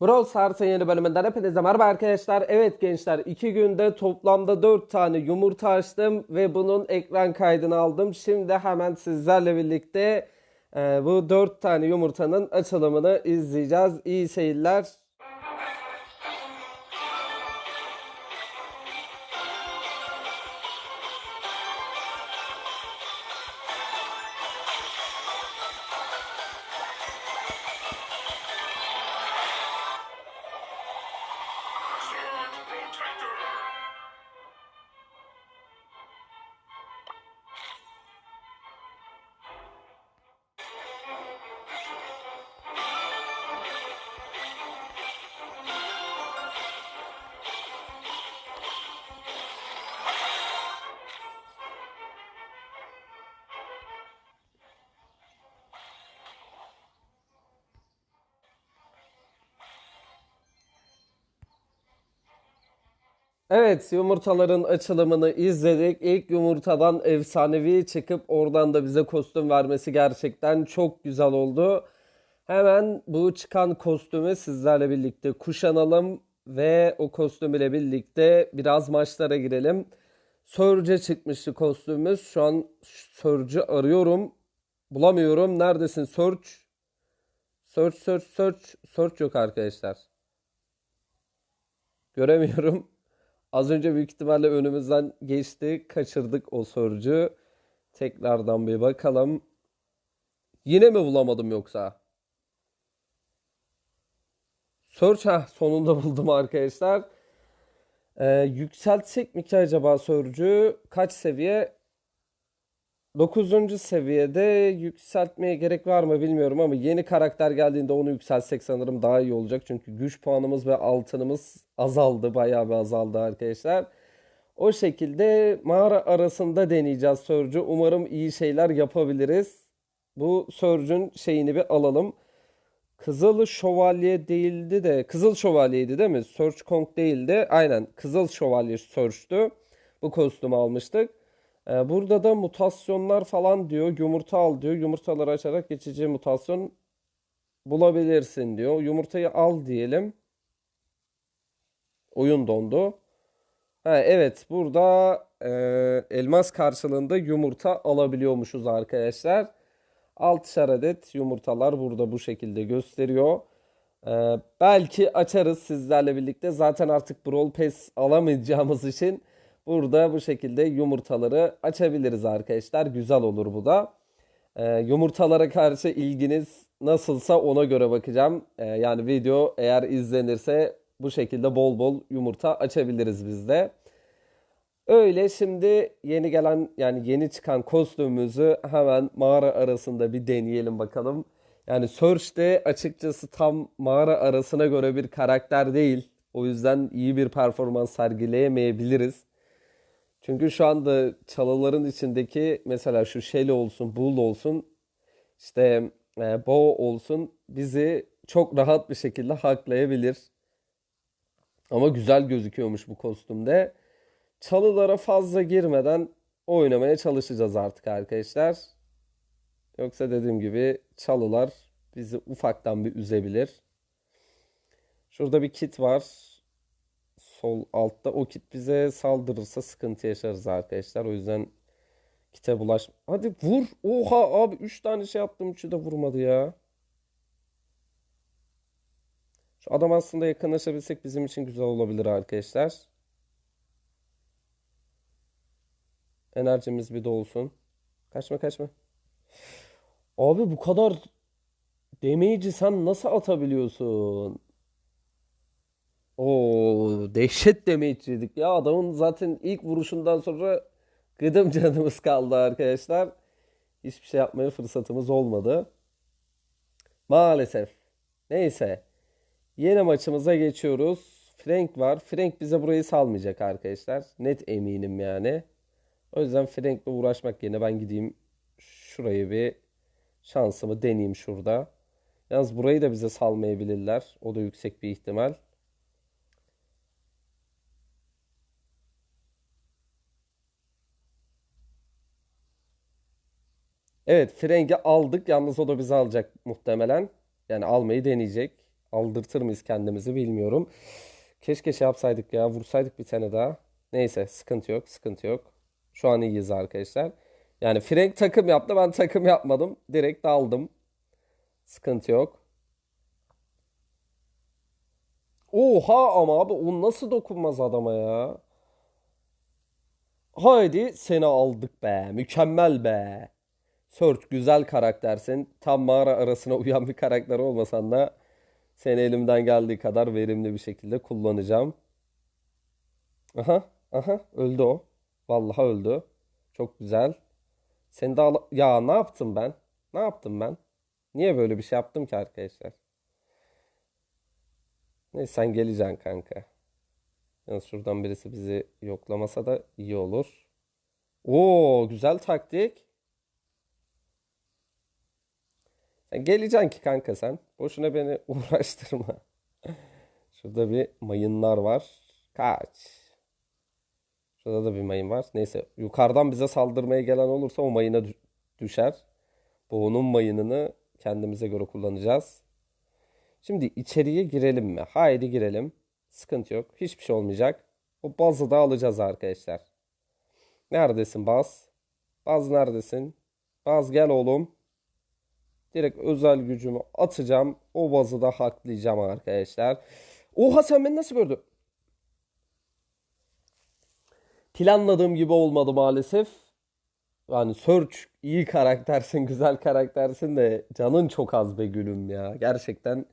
Brawl Stars'ın yeni bölümünden hepinize merhaba arkadaşlar. Evet gençler 2 günde toplamda 4 tane yumurta açtım ve bunun ekran kaydını aldım. Şimdi hemen sizlerle birlikte e, bu 4 tane yumurtanın açılımını izleyeceğiz. İyi seyirler. Evet yumurtaların açılımını izledik. İlk yumurtadan efsanevi çıkıp oradan da bize kostüm vermesi gerçekten çok güzel oldu. Hemen bu çıkan kostümü sizlerle birlikte kuşanalım ve o kostüm ile birlikte biraz maçlara girelim. Surge çıkmıştı kostümümüz. Şu an Surge'ü arıyorum. Bulamıyorum. Neredesin Surge? Search, search, search. Search yok arkadaşlar. Göremiyorum. Az önce büyük ihtimalle önümüzden geçti. Kaçırdık o Surge'ü. Tekrardan bir bakalım. Yine mi bulamadım yoksa? Search ha sonunda buldum arkadaşlar. Ee, yükseltsek mi ki acaba Surge'ü? Kaç seviye? 9. seviyede yükseltmeye gerek var mı bilmiyorum ama yeni karakter geldiğinde onu yükseltsek sanırım daha iyi olacak. Çünkü güç puanımız ve altınımız azaldı. Bayağı bir azaldı arkadaşlar. O şekilde mağara arasında deneyeceğiz Surge'ü. Umarım iyi şeyler yapabiliriz. Bu Surge'ün şeyini bir alalım. Kızıl Şövalye değildi de Kızıl Şövalye'ydi değil mi? Surge Kong değildi. Aynen Kızıl Şövalye Surge'tü. Bu kostümü almıştık. Ee, burada da mutasyonlar falan diyor. Yumurta al diyor. Yumurtaları açarak geçici mutasyon bulabilirsin diyor. Yumurtayı al diyelim. Oyun dondu. Ha, evet burada e, elmas karşılığında yumurta alabiliyormuşuz arkadaşlar. 6'şar adet yumurtalar burada bu şekilde gösteriyor. Ee, belki açarız sizlerle birlikte. Zaten artık Brawl Pass alamayacağımız için burada bu şekilde yumurtaları açabiliriz arkadaşlar. Güzel olur bu da. Ee, yumurtalara karşı ilginiz nasılsa ona göre bakacağım. Ee, yani video eğer izlenirse bu şekilde bol bol yumurta açabiliriz biz de. Öyle şimdi yeni gelen yani yeni çıkan kostümümüzü hemen mağara arasında bir deneyelim bakalım. Yani Surge açıkçası tam mağara arasına göre bir karakter değil. O yüzden iyi bir performans sergileyemeyebiliriz. Çünkü şu anda çalıların içindeki mesela şu Shelly olsun, Bull olsun, işte e, Bo olsun bizi çok rahat bir şekilde haklayabilir. Ama güzel gözüküyormuş bu kostümde. Çalılara fazla girmeden oynamaya çalışacağız artık arkadaşlar. Yoksa dediğim gibi çalılar bizi ufaktan bir üzebilir. Şurada bir kit var. Sol altta. O kit bize saldırırsa sıkıntı yaşarız arkadaşlar. O yüzden kite bulaş. Hadi vur. Oha abi 3 tane şey yaptım. Üçü de vurmadı ya. Şu adam aslında yakınlaşabilsek bizim için güzel olabilir arkadaşlar. Enerjimiz bir dolsun. Kaçma kaçma. Abi bu kadar damage'i sen nasıl atabiliyorsun? Oo dehşet damage ya. Adamın zaten ilk vuruşundan sonra gıdım canımız kaldı arkadaşlar. Hiçbir şey yapmaya fırsatımız olmadı. Maalesef. Neyse. Yeni maçımıza geçiyoruz. Frank var. Frank bize burayı salmayacak arkadaşlar. Net eminim yani. O yüzden Frank'le uğraşmak yerine ben gideyim şurayı bir şansımı deneyeyim şurada. Yalnız burayı da bize salmayabilirler. O da yüksek bir ihtimal. Evet Frank'i aldık. Yalnız o da bizi alacak muhtemelen. Yani almayı deneyecek. Aldırtır mıyız kendimizi bilmiyorum. Keşke şey yapsaydık ya. Vursaydık bir tane daha. Neyse sıkıntı yok. Sıkıntı yok. Şu an iyiyiz arkadaşlar. Yani Frank takım yaptı. Ben takım yapmadım. Direkt aldım. Sıkıntı yok. Oha ama abi o nasıl dokunmaz adama ya? Haydi seni aldık be. Mükemmel be. Search güzel karaktersin. Tam mağara arasına uyan bir karakter olmasan da seni elimden geldiği kadar verimli bir şekilde kullanacağım. Aha, aha öldü o. Vallahi öldü. Çok güzel. Seni de ya ne yaptım ben? Ne yaptım ben? Niye böyle bir şey yaptım ki arkadaşlar? Neyse sen geleceksin kanka. Yalnız şuradan birisi bizi yoklamasa da iyi olur. Oo güzel taktik. Sen geleceksin ki kanka sen. Boşuna beni uğraştırma. Şurada bir mayınlar var. Kaç. Şurada da bir mayın var. Neyse yukarıdan bize saldırmaya gelen olursa o mayına dü- düşer. Bu onun mayınını kendimize göre kullanacağız. Şimdi içeriye girelim mi? Haydi girelim. Sıkıntı yok. Hiçbir şey olmayacak. O bazı da alacağız arkadaşlar. Neredesin Baz? Baz neredesin? Baz gel oğlum. Direkt özel gücümü atacağım. O bazı da haklayacağım arkadaşlar. Oha sen beni nasıl gördün? Planladığım gibi olmadı maalesef. Yani Search iyi karaktersin, güzel karaktersin de canın çok az be gülüm ya. Gerçekten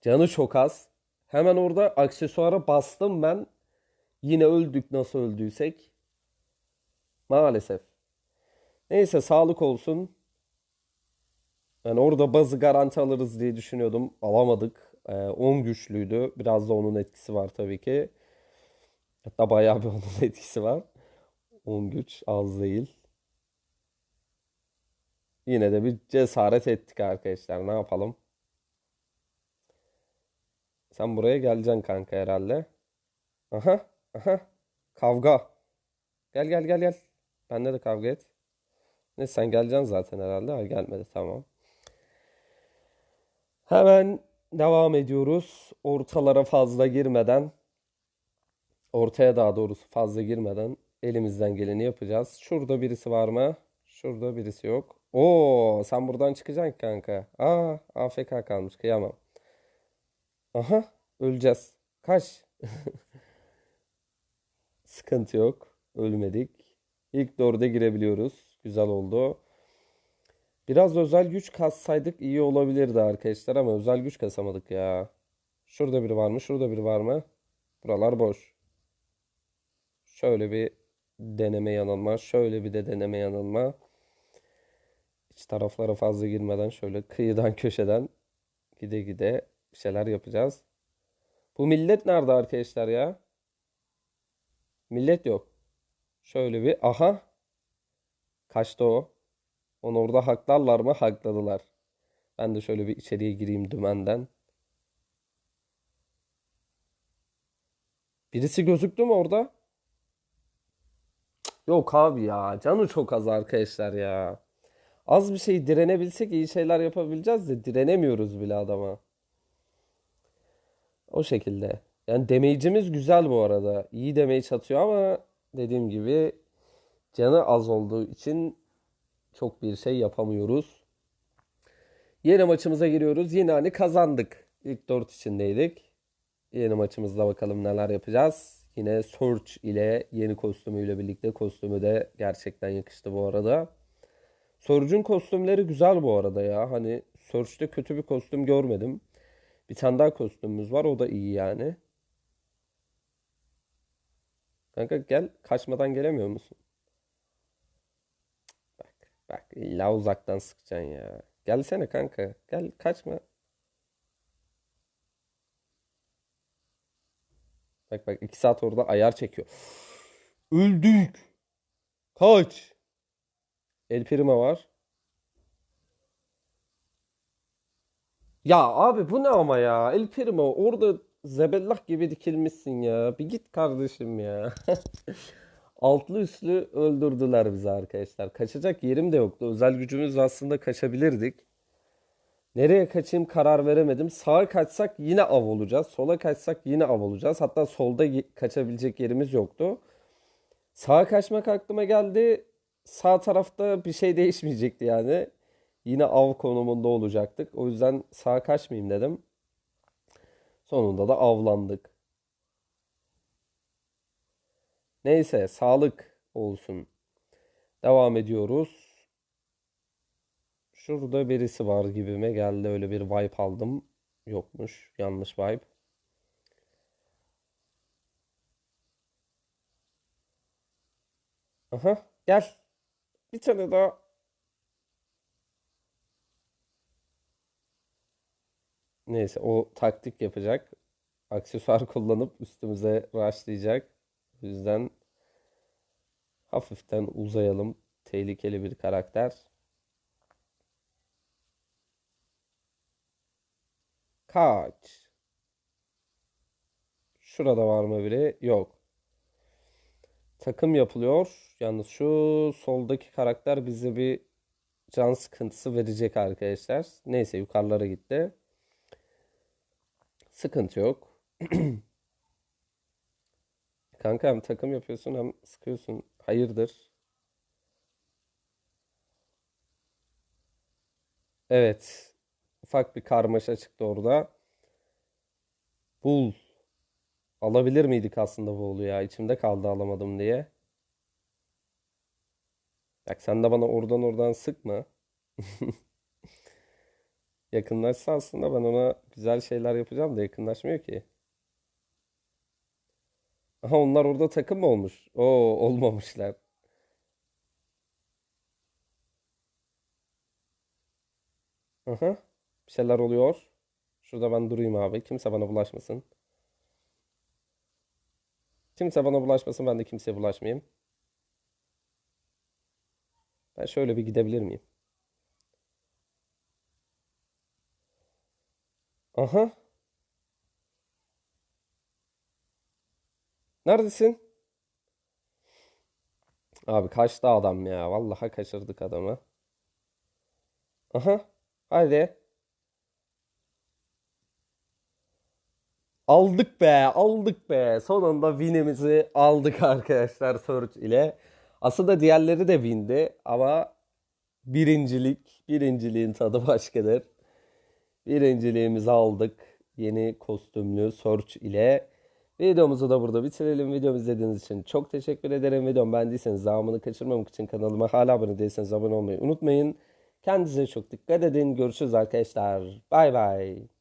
canı çok az. Hemen orada aksesuara bastım ben. Yine öldük nasıl öldüysek. Maalesef. Neyse sağlık olsun. Yani orada bazı garanti alırız diye düşünüyordum. Alamadık. Ee, 10 güçlüydü. Biraz da onun etkisi var tabii ki. Hatta bayağı bir onun etkisi var. 10 güç az değil. Yine de bir cesaret ettik arkadaşlar. Ne yapalım? Sen buraya geleceksin kanka herhalde. Aha, aha. Kavga. Gel gel gel gel. Benle de kavga et. Ne sen geleceksin zaten herhalde. Ha, gelmedi tamam. Hemen devam ediyoruz. Ortalara fazla girmeden, ortaya daha doğrusu fazla girmeden elimizden geleni yapacağız. Şurada birisi var mı? Şurada birisi yok. Oo, sen buradan çıkacaksın kanka. Aa, AFK kalmış. Kıyamam. Aha, öleceğiz. Kaç. Sıkıntı yok. Ölmedik. İlk dörde girebiliyoruz. Güzel oldu. Biraz özel güç kassaydık iyi olabilirdi arkadaşlar ama özel güç kasamadık ya. Şurada biri var mı? Şurada biri var mı? Buralar boş. Şöyle bir deneme yanılma. Şöyle bir de deneme yanılma. İç taraflara fazla girmeden şöyle kıyıdan köşeden gide gide bir şeyler yapacağız. Bu millet nerede arkadaşlar ya? Millet yok. Şöyle bir aha. Kaçtı o. Onu orada haklarlar mı? Hakladılar. Ben de şöyle bir içeriye gireyim dümenden. Birisi gözüktü mü orada? Yok abi ya. Canı çok az arkadaşlar ya. Az bir şey direnebilsek iyi şeyler yapabileceğiz de direnemiyoruz bile adama. O şekilde. Yani damage'imiz güzel bu arada. İyi damage atıyor ama dediğim gibi canı az olduğu için çok bir şey yapamıyoruz. Yeni maçımıza giriyoruz. Yine hani kazandık. İlk 4 içindeydik. Yeni maçımızda bakalım neler yapacağız. Yine Search ile yeni kostümüyle birlikte kostümü de gerçekten yakıştı bu arada. Surge'un kostümleri güzel bu arada ya. Hani Surge'de kötü bir kostüm görmedim. Bir tane daha kostümümüz var. O da iyi yani. Kanka gel. Kaçmadan gelemiyor musun? Bak. İlla uzaktan sıkacaksın ya. Gelsene kanka. Gel kaçma. Bak bak. iki saat orada ayar çekiyor. Öldük. Kaç. El Primo var. Ya abi bu ne ama ya? El Primo orada zebellah gibi dikilmişsin ya. Bir git kardeşim ya. Altlı üstlü öldürdüler bizi arkadaşlar. Kaçacak yerim de yoktu. Özel gücümüz aslında kaçabilirdik. Nereye kaçayım karar veremedim. Sağa kaçsak yine av olacağız. Sola kaçsak yine av olacağız. Hatta solda kaçabilecek yerimiz yoktu. Sağa kaçmak aklıma geldi. Sağ tarafta bir şey değişmeyecekti yani. Yine av konumunda olacaktık. O yüzden sağa kaçmayayım dedim. Sonunda da avlandık. Neyse, sağlık olsun. Devam ediyoruz. Şurada birisi var gibime geldi. Öyle bir vibe aldım. Yokmuş. Yanlış vibe. Aha, gel. Bir tane daha. Neyse, o taktik yapacak. Aksesuar kullanıp üstümüze rushlayacak. O yüzden hafiften uzayalım. Tehlikeli bir karakter. Kaç. Şurada var mı biri? Yok. Takım yapılıyor. Yalnız şu soldaki karakter bize bir can sıkıntısı verecek arkadaşlar. Neyse yukarılara gitti. Sıkıntı yok. Kanka hem takım yapıyorsun hem sıkıyorsun. Hayırdır? Evet. Ufak bir karmaşa çıktı orada. Bul. Alabilir miydik aslında Bull'u ya? İçimde kaldı alamadım diye. Bak sen de bana oradan oradan sıkma. Yakınlaşsa aslında ben ona güzel şeyler yapacağım da yakınlaşmıyor ki. Aha onlar orada takım mı olmuş? Oo olmamışlar. Aha bir şeyler oluyor. Şurada ben durayım abi. Kimse bana bulaşmasın. Kimse bana bulaşmasın ben de kimseye bulaşmayayım. Ben şöyle bir gidebilir miyim? Aha neredesin? Abi kaçtı adam ya. Vallahi kaçırdık adamı. Aha hadi. Aldık be, aldık be. Sonunda win'imizi aldık arkadaşlar Surge ile. Aslında diğerleri de win'di ama birincilik, birinciliğin tadı başkadır. Birinciliğimizi aldık yeni kostümlü Surge ile. Videomuzu da burada bitirelim. Videomu izlediğiniz için çok teşekkür ederim. Videomu beğendiyseniz devamını kaçırmamak için kanalıma hala abone değilseniz abone olmayı unutmayın. Kendinize çok dikkat edin. Görüşürüz arkadaşlar. Bay bay.